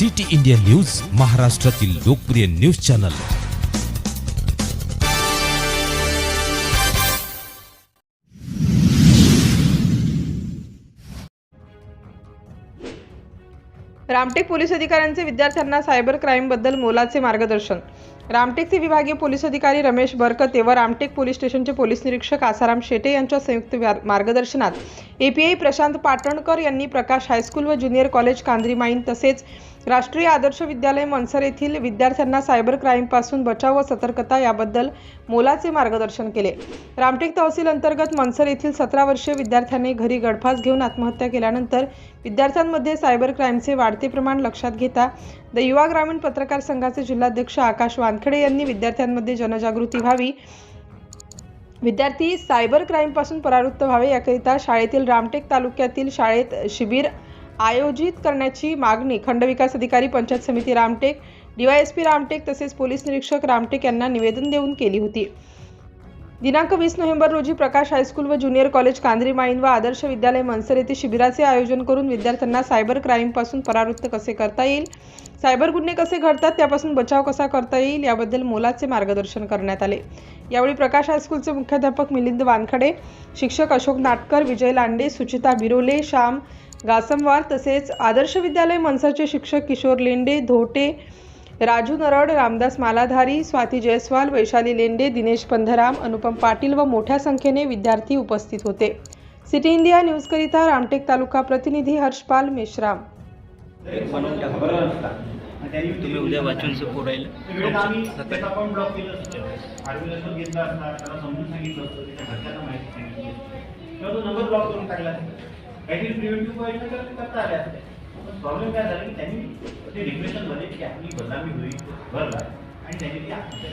City India news महाराष्ट्रातील लोकप्रिय news channel. Ramtek police अधिकाऱ्यांचे विद्यार्थ्यांना सायबर क्राईमबद्दल मोलाचे मार्गदर्शन. रामटेकचे विभागीय पोलीस अधिकारी रमेश बरकते व रामटेक पोलीस स्टेशनचे पोलीस निरीक्षक आसाराम शेटे यांच्या संयुक्त व्या- मार्गदर्शनात. एपीआय प्रशांत पाटणकर यांनी प्रकाश हायस्कूल व ज्युनियर कॉलेज कांद्रीमाईन तसेच राष्ट्रीय आदर्श विद्यालय मनसर येथील विद्यार्थ्यांना सायबर क्राईमपासून बचाव व सतर्कता याबद्दल मोलाचे मार्गदर्शन केले. रामटेक तहसील अंतर्गत मनसर येथील सतरा वर्षीय विद्यार्थ्यांनी घरी गडफास घेऊन आत्महत्या केल्यानंतर विद्यार्थ्यांमध्ये सायबर क्राईमचे वाढते प्रमाण लक्षात घेता द युवा ग्रामीण पत्रकार संघाचे जिल्हाध्यक्ष आकाश वानखेडे यांनी विद्यार्थ्यांमध्ये जनजागृती व्हावी. विद्यार्थी सायबर क्राईमपासून परावृत्त व्हावे याकरिता शाळेतील रामटेक तालुक्यातील शाळेत शिबिर आयोजित करण्याची मागणी खंडविकास अधिकारी पंचायत समिती रामटेक डीवायएसपी रामटेक तसेच पोलीस निरीक्षक रामटेक यांना निवेदन देऊन केली होती. दिनांक वीस नोव्हेंबर रोजी प्रकाश हायस्कूल व ज्युनियर कॉलेज कांद्री माईन व आदर्श विद्यालय मनसर येथे शिबिराचे आयोजन करून विद्यार्थ्यांना सायबर क्राईमपासून परावृत्त कसे करता येईल सायबर गुन्हे कसे घडतात त्यापासून बचाव कसा करता येईल याबद्दल मोलाचे मार्गदर्शन करण्यात आले. यावेळी प्रकाश हायस्कूलचे मुख्याध्यापक मिलिंद वानखडे शिक्षक अशोक नाटकर विजय लांडे सुचिता बिरोले श्याम गासमवार तसेच आदर्श विद्यालय मनसरचे शिक्षक किशोर लेंडे धोटे राजू नरड रामदास मालाधारी स्वाती जयस्वाल वैशाली लेंडे दिनेश पंधराम अनुपम पाटील व मोठ्या संख्येने विद्यार्थी उपस्थित होते. सिटी इंडिया न्यूजकरिता रामटेक तालुका प्रतिनिधी हर्षपाल मेश्राम. तुम्ही उद्या वाचून नंबर ब्लॉक करून टाकला. काहीतरी प्रिव्हेंटिव्ह उपाययोजना तर ते करता आल्या असत्या प्रॉब्लेम काय झाला की त्यांनी ते डिप्रेशनमध्ये की आपली बदनामी होईल भरला आणि त्यांनी ती आत्महत्या